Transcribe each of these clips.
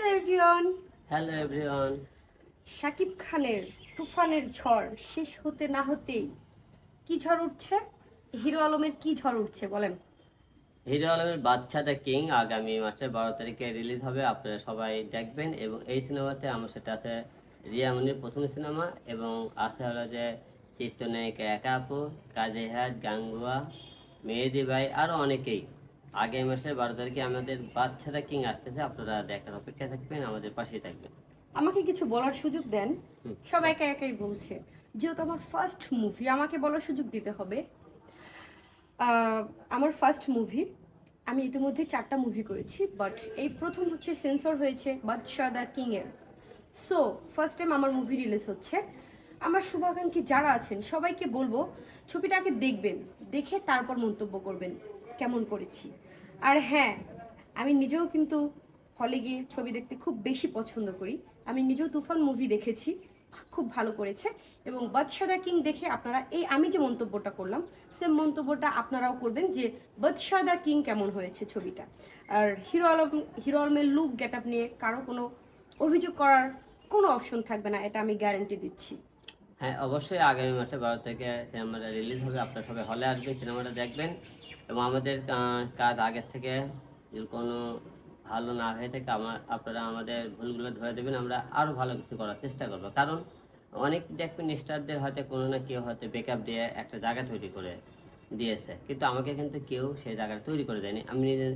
Hello everyone hello everyone Shakib খানের তুফানের ঝড় শেষ হতে না হতেই কি ঝড় উঠছে? হিরো আলমের কি ঝড় উঠছে বলেন? হিরো আলমের বাচ্চাটা কিং আগামী মাসের বারো তারিখে রিলিজ হবে আপনারা সবাই দেখবেন। এবং এই সিনেমাতে আমার সাথে আছে রিয়া মনির প্রথম সিনেমা এবং আছে হলো যে চিত্রনায়িকা একা আপু কাজী গাঙ্গুয়া মেহেদি ভাই আরও অনেকেই। আগামী মাসের বারো তারিখে আমাদের বাচ্চাটা কিং আসতেছে আপনারা দেখার অপেক্ষা থাকবেন আমাদের পাশেই থাকবেন। আমাকে কিছু বলার সুযোগ দেন। হুম। সব একা একাই বলছে যেহেতু আমার ফার্স্ট মুভি আমাকে বলার সুযোগ দিতে হবে। আমার ফার্স্ট মুভি আমি ইতিমধ্যে চারটা মুভি করেছি বাট এই প্রথম হচ্ছে সেন্সর হয়েছে বাদশাহ দ্য কিংয়ের সো ফার্স্ট টাইম আমার মুভি রিলিজ হচ্ছে। আমার শুভাকাঙ্ক্ষী যারা আছেন সবাইকে বলব ছবিটাকে দেখবেন দেখে তারপর মন্তব্য করবেন। কেমন করেছি। আর হ্যাঁ আমি নিজেও কিন্তু হলে গিয়ে ছবি দেখতে খুব বেশি পছন্দ করি। আমি নিজেও তুফান মুভি দেখেছি, খুব ভালো করেছে। এবং বাদশাদা কিং দেখে আপনারা এই আমি যে মন্তব্যটা করলাম সেম মন্তব্যটা আপনারাও করবেন যে বাদশাদা কিং কেমন হয়েছে ছবিটা। আর হিরো আলম হিরো আলমের লুক গেট আপ নিয়ে কারও কোনো অভিযোগ করার কোনো অপশন থাকবে না, এটা আমি গ্যারেন্টি দিচ্ছি। হ্যাঁ অবশ্যই আগামী মাসে বারো থেকে সিনেমাটা রিলিজ হবে, আপনারা সবাই হলে আসবেন, সিনেমাটা দেখবেন। এবং আমাদের কাজ আগের থেকে যদি কোনো ভালো না হয়ে থাকে, আমার, আপনারা আমাদের ভুলগুলো ধরে দেবেন, আমরা আরও ভালো কিছু করার চেষ্টা করব। কারণ অনেক দেখবেন স্টারদের হয়তো কোনো না কেউ হয়তো বেকআপ দিয়ে একটা জায়গা তৈরি করে দিয়েছে। কিন্তু আমাকে কিন্তু কেউ সেই জায়গাটা তৈরি করে দেয়নি। আমি নিজে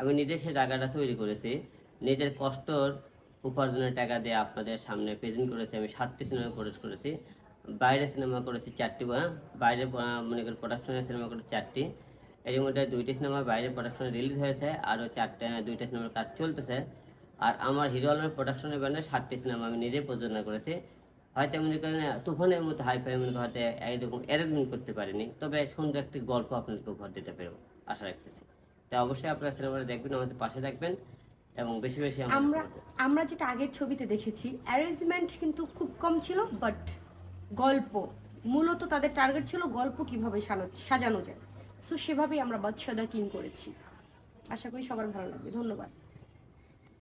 আমি নিজে সেই জায়গাটা তৈরি করেছি। নিজের কষ্টর উপার্জনের টাকা দিয়ে আপনাদের সামনে প্রেজেন্ট করেছি। আমি সাতটি সিনেমা প্রডিউস করেছি। বাইরে সিনেমা করেছি চারটি বা বাইরে মনে করি প্রোডাকশনের সিনেমা করেছি চারটি। এর মধ্যে দুইটা সিনেমা বাইরে প্রোডাকশনে রিলিজ হয়েছে আরও চারটে দুইটা সিনেমার কাজ চলতেছে। আর আমার হিরো আলমের প্রোডাকশনের ব্যানারে ষাটটি সিনেমা আমি নিজে প্রযোজনা করেছি। হয়তো মনে করেন তুফানের মতো হাই ফাই মনে হয়তো এইরকম অ্যারেঞ্জমেন্ট করতে পারিনি। তবে সুন্দর একটি গল্প আপনাদেরকে উপহার দিতে পারব আশা রাখতেছি। তাই অবশ্যই আপনারা সিনেমাটা দেখবেন আমাদের পাশে থাকবেন এবং বেশি বেশি আমরা আমরা যেটা আগের ছবিতে দেখেছি অ্যারেঞ্জমেন্ট কিন্তু খুব কম ছিল বাট গল্প মূলত তাদের টার্গেট ছিল গল্প কীভাবে সাজানো যায়। সো সেভাবেই আমরা বাদশাদা কিং করেছি। আশা করি সবার ভালো লাগবে। ধন্যবাদ।